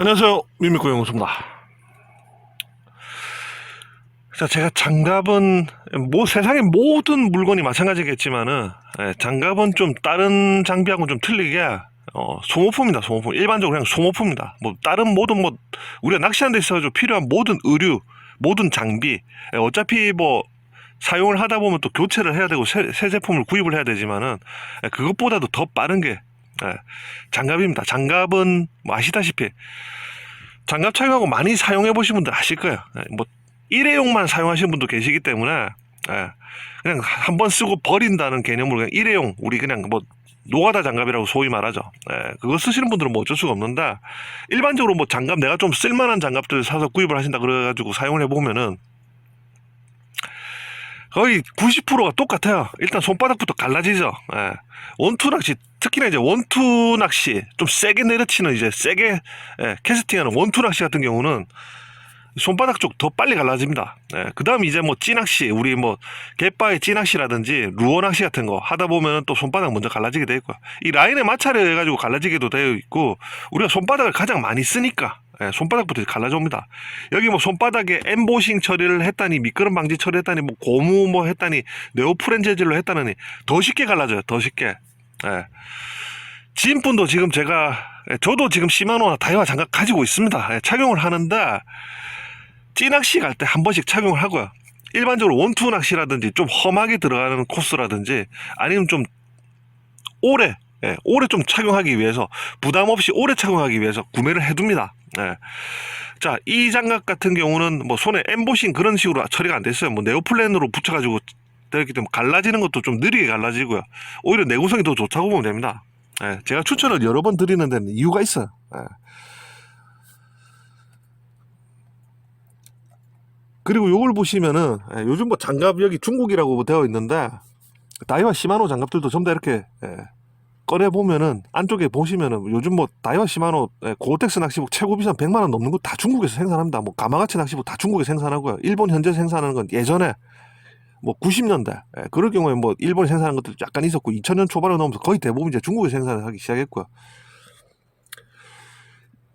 안녕하세요. 미미코 영수입니다. 자, 제가 장갑은 뭐 세상의 모든 물건이 마찬가지겠지만은 예, 장갑은 좀 다른 장비하고 좀 틀리게 어, 소모품입니다. 소모품. 일반적으로 그냥 소모품입니다. 뭐 다른 모든 뭐 우리가 낚시하는 데 있어서 필요한 모든 의류, 모든 장비 예, 어차피 뭐 사용을 하다 보면 또 교체를 해야 되고 새, 새 제품을 구입을 해야 되지만은 예, 그것보다도 더 빠른 게 예, 장갑입니다. 장갑은 뭐 아시다시피 장갑 착용하고 많이 사용해 보신 분들 아실 거예요. 예, 뭐 일회용만 사용하시는 분도 계시기 때문에 예, 그냥 한 번 쓰고 버린다는 개념으로 그냥 일회용 우리 그냥 뭐 노가다 장갑이라고 소위 말하죠. 예, 그거 쓰시는 분들은 뭐 어쩔 수가 없는데 일반적으로 뭐 장갑 내가 좀 쓸만한 장갑들 사서 구입을 하신다 그래가지고 사용을 해보면은 거의 90%가 똑같아요. 일단 손바닥부터 갈라지죠. 예. 원투 낚시, 특히나 이제 원투 낚시, 좀 세게 내려치는 이제 세게 예, 캐스팅하는 원투 낚시 같은 경우는 손바닥 쪽 더 빨리 갈라집니다. 그 다음 이제 뭐 찌낚시, 우리 뭐 갯바의 찌낚시라든지 루어 낚시 같은 거 하다 보면 또 손바닥 먼저 갈라지게 돼 있고요. 이 라인에 마찰을 해가지고 갈라지게도 되어 있고 우리가 손바닥을 가장 많이 쓰니까 예, 손바닥부터 갈라져옵니다. 여기 뭐 손바닥에 엠보싱 처리를 했다니 미끄럼 방지 처리했다니 뭐 고무 뭐 했다니 네오프렌 재질로 했다느니 더 쉽게 갈라져요. 더 쉽게. 예. 지인분도 지금 제가 예, 저도 지금 시마노나 다이와 장갑 가지고 있습니다. 예, 착용을 하는데 찌낚시 갈 때 한 번씩 착용을 하고요. 일반적으로 원투 낚시라든지 좀 험하게 들어가는 코스라든지 아니면 좀 오래 예, 오래 좀 착용하기 위해서 부담 없이 오래 착용하기 위해서 구매를 해둡니다. 예. 자, 이 장갑 같은 경우는 뭐 손에 엠보싱 그런 식으로 처리가 안 됐어요. 뭐 네오플랜으로 붙여가지고 되기 때문에 갈라지는 것도 좀 느리게 갈라지고요. 오히려 내구성이 더 좋다고 보면 됩니다. 예, 제가 추천을 여러 번 드리는 데는 이유가 있어요. 예. 그리고 요걸 보시면은 예, 요즘 뭐 장갑 여기 중국이라고 되어 있는데 다이와 시마노 장갑들도 전부 다 이렇게 예, 꺼내 보면은 안쪽에 보시면은 요즘 뭐 다이와 시마노 예, 고텍스 낚시복 최고 비싼 100만 원 넘는 거 다 중국에서 생산합니다. 뭐 가마가치 낚시복 다 중국에 생산하고요. 일본 현재 생산하는 건 예전에 뭐 90년대 예, 그럴 경우에 뭐 일본이 생산하는 것도 약간 있었고 2000년 초반에 넘어서 거의 대부분 이제 중국에 생산을 하기 시작했고요.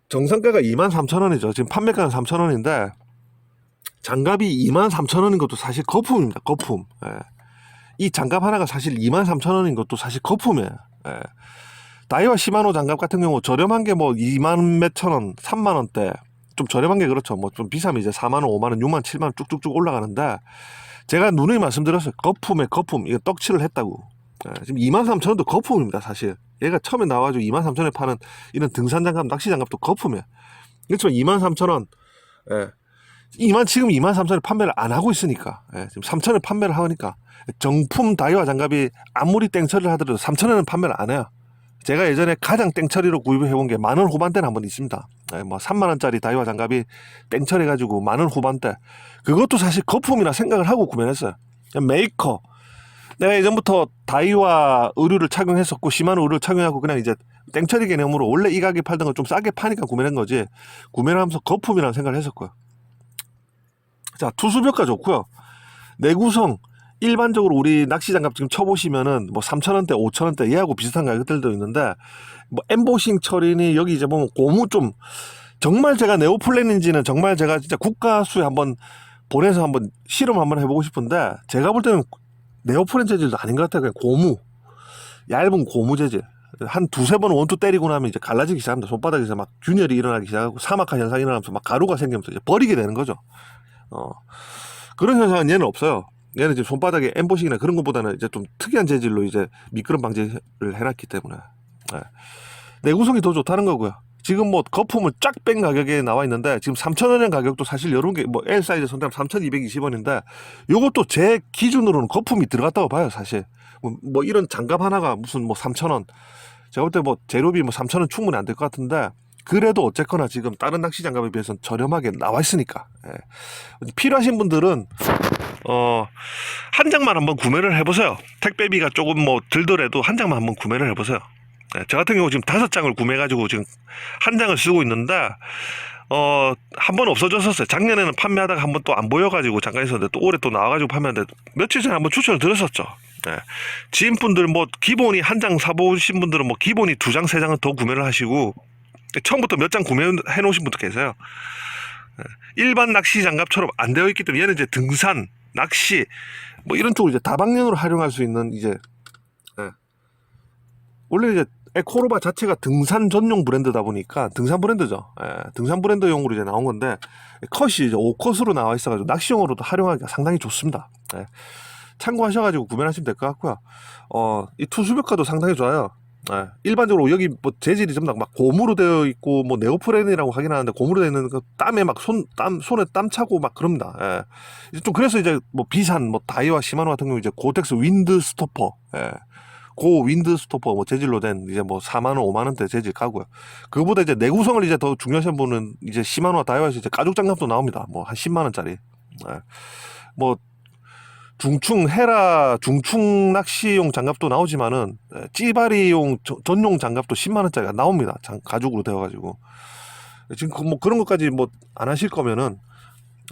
정상가가 2만 3천 원이죠. 지금 판매가는 3천 원인데 장갑이 2만 3천 원인 것도 사실 거품입니다. 거품. 예. 이 장갑 하나가 사실 2만 3천 원인 것도 사실 거품이에요. 예. 다이와 시마노 장갑 같은 경우 저렴한 게 뭐 2만 몇천 원, 3만 원대 좀 저렴한 게 그렇죠. 뭐 좀 비싸면 이제 4만 원, 5만 원, 6만 원, 7만 원 쭉쭉쭉 올라가는데 제가 누누이 말씀드렸어요. 거품에 거품. 이거 떡칠을 했다고. 예, 지금 2만 3천 원도 거품입니다. 사실. 얘가 처음에 나와가지고 2만 3천 원에 파는 이런 등산 장갑, 낚시 장갑도 거품이에요. 그렇지만 2만 3천 원, 예. 2만 지금 2만 3천 원에 판매를 안 하고 있으니까 예, 지금 3천 원에 판매를 하니까 정품 다이와 장갑이 아무리 땡처리를 하더라도 3천 원은 판매를 안 해요. 제가 예전에 가장 땡처리로 구입해 본 게 만 원 후반대는 한 번 있습니다. 예, 뭐 3만 원짜리 다이와 장갑이 땡처리 가지고 만 원 후반대. 그것도 사실 거품이라 생각을 하고 구매했어요. 메이커. 내가 예전부터 다이와 의류를 착용했었고 시마노 의류를 착용하고 그냥 이제 땡처리 개념으로 원래 이 가게 팔던 걸 좀 싸게 파니까 구매한 거지. 구매를 하면서 거품이라는 생각을 했었고요. 자, 투수벽가 좋고요. 내구성 일반적으로 우리 낚시 장갑 지금 쳐보시면은 뭐 3,000원대, 5,000원대 얘하고 비슷한 가격들도 있는데 뭐 엠보싱 처리니 여기 이제 보면 고무 좀 정말 제가 네오플랜인지는 정말 제가 진짜 국가수에 한번 보내서 한번 실험 한번 해보고 싶은데 제가 볼 때는 네오플랜 재질도 아닌 것 같아요. 그냥 고무 얇은 고무 재질 한 두세 번 원투 때리고 나면 이제 갈라지기 시작합니다. 손바닥에서 막 균열이 일어나기 시작하고 사막화 현상이 일어나면서 막 가루가 생기면서 이제 버리게 되는 거죠. 어. 그런 현상은 얘는 없어요. 얘는 이제 손바닥에 엠보싱이나 그런 것보다는 이제 좀 특이한 재질로 이제 미끄럼 방지를 해놨기 때문에 예. 내구성이 더 좋다는 거고요. 지금 뭐 거품을 쫙 뺀 가격에 나와 있는데 지금 3,000원의 가격도 사실 게뭐 L 사이즈 선택하면 3,220원인데 요것도 제 기준으로는 거품이 들어갔다고 봐요, 사실. 뭐, 뭐 이런 장갑 하나가 무슨 뭐 3,000원. 제가 볼 때 뭐 재료비 뭐 3,000원 충분히 안 될 것 같은데 그래도 어쨌거나 지금 다른 낚시 장갑에 비해서는 저렴하게 나와 있으니까 예. 필요하신 분들은 어 한 장만 한번 구매를 해보세요. 택배비가 조금 뭐 들더라도 한 장만 한번 구매를 해보세요. 예, 저 같은 경우 지금 다섯 장을 구매해가지고 지금 한 장을 쓰고 있는데 어 한 번 없어졌었어요. 작년에는 판매하다가 한 번 또 안 보여가지고 잠깐 있었는데 또 올해 또 나와가지고 판매하는데 며칠 전에 한번 추천을 드렸었죠. 예. 지인분들 뭐 기본이 한 장 사보신 분들은 뭐 기본이 두 장 세 장은 더 구매를 하시고 처음부터 몇 장 구매해 놓으신 분도 계세요. 예. 일반 낚시 장갑처럼 안 되어 있기 때문에 얘는 이제 등산, 낚시 뭐 이런 쪽으로 이제 다방면으로 활용할 수 있는 이제 예. 원래 이제 에코로바 자체가 등산 전용 브랜드다 보니까 등산 브랜드죠. 예, 등산 브랜드용으로 이제 나온 건데 컷이 이제 5컷으로 나와 있어가지고 낚시용으로도 활용하기가 상당히 좋습니다. 예. 참고하셔가지고 구매하시면 될 것 같고요. 어, 이 투수벽화도 상당히 좋아요. 예, 일반적으로 여기 뭐 재질이 전부 다막 고무로 되어 있고 뭐 네오프렌이라고 하긴 하는데 고무로 되어 있는 그 땀에 막 손 땀 손에 땀 차고 막 그럽니다. 예. 좀 그래서 이제 뭐 비싼 뭐 다이와 시마노 같은 경우 이제 고텍스 윈드 스토퍼 예. 고 윈드 스토퍼 뭐 재질로 된 이제 뭐 4만 원, 5만 원대 재질 가고요. 그거보다 이제 내구성을 이제 더 중요하신 분은 이제 시마노와 다이와에서 이제 가죽 장갑도 나옵니다. 뭐 한 10만 원짜리. 예. 뭐 중충 헤라 중충 낚시용 장갑도 나오지만은 예, 찌바리용 저- 전용 장갑도 10만 원짜리가 나옵니다. 장, 가죽으로 되어 가지고. 지금 그뭐 그런 것까지 뭐 안 하실 거면은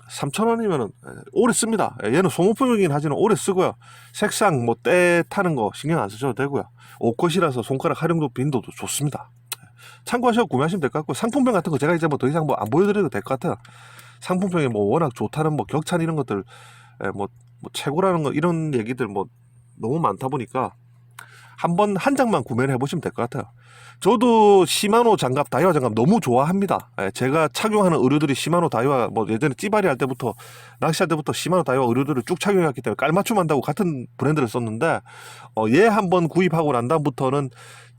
3,000원이면은 오래 씁니다. 예, 얘는 소모품이긴 하지만 오래 쓰고요. 색상 뭐 때 타는 거 신경 안 쓰셔도 되고요. 옷컷이라서 손가락 활용도 빈도도 좋습니다. 예, 참고하셔서 구매하시면 될 것 같고 상품평 같은 거 제가 이제 뭐 더 이상 뭐 안 보여드려도 될 것 같아요. 상품평이 뭐 워낙 좋다는 뭐 격찬 이런 것들 예, 뭐, 뭐 최고라는 거 이런 얘기들 뭐 너무 많다 보니까 한번 한 장만 구매를 해보시면 될 것 같아요. 저도 시마노 장갑, 다이와 장갑 너무 좋아합니다. 예, 제가 착용하는 의류들이 시마노, 다이와 뭐 예전에 찌바리 할 때부터 낚시할 때부터 시마노, 다이와 의류들을 쭉 착용했기 때문에 깔맞춤 한다고 같은 브랜드를 썼는데 어, 얘 한번 구입하고 난 다음부터는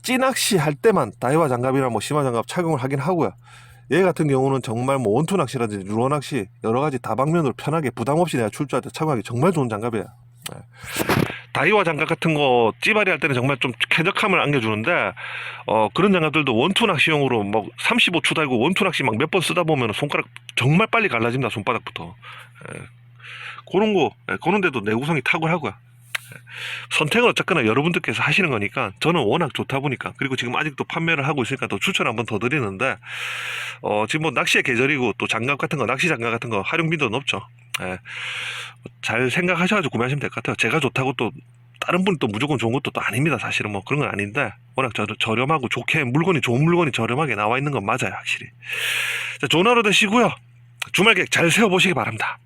찌낚시 할 때만 다이와 장갑이나 뭐 시마 장갑 착용을 하긴 하고요. 얘 같은 경우는 정말 뭐 원투 낚시라든지 루어 낚시 여러 가지 다방면으로 편하게 부담 없이 내가 출조할 때 착용하기 정말 좋은 장갑이에요. 예. 다이와 장갑 같은 거 찌바리 할 때는 정말 좀 쾌적함을 안겨주는데 어 그런 장갑들도 원투 낚시용으로 뭐 35초 달고 원투 낚시 막 몇 번 쓰다 보면 손가락 정말 빨리 갈라집니다 손바닥부터 예. 그런 거 예, 그런 데도 내구성이 탁월하고요 예. 선택은 어쨌거나 여러분들께서 하시는 거니까 저는 워낙 좋다 보니까 그리고 지금 아직도 판매를 하고 있으니까 또 추천 한번 더 드리는데 어 지금 뭐 낚시의 계절이고 또 장갑 같은 거 낚시 장갑 같은 거 활용 빈도 높죠 예. 잘 생각하셔가지고 구매하시면 될 것 같아요. 제가 좋다고 또 다른 분이 또 무조건 좋은 것도 또 아닙니다. 사실은 뭐 그런 건 아닌데 워낙 저, 저렴하고 좋게 물건이 좋은 물건이 저렴하게 나와 있는 건 맞아요, 확실히. 자, 좋은 하루 되시고요. 주말 계획 잘 세워보시기 바랍니다.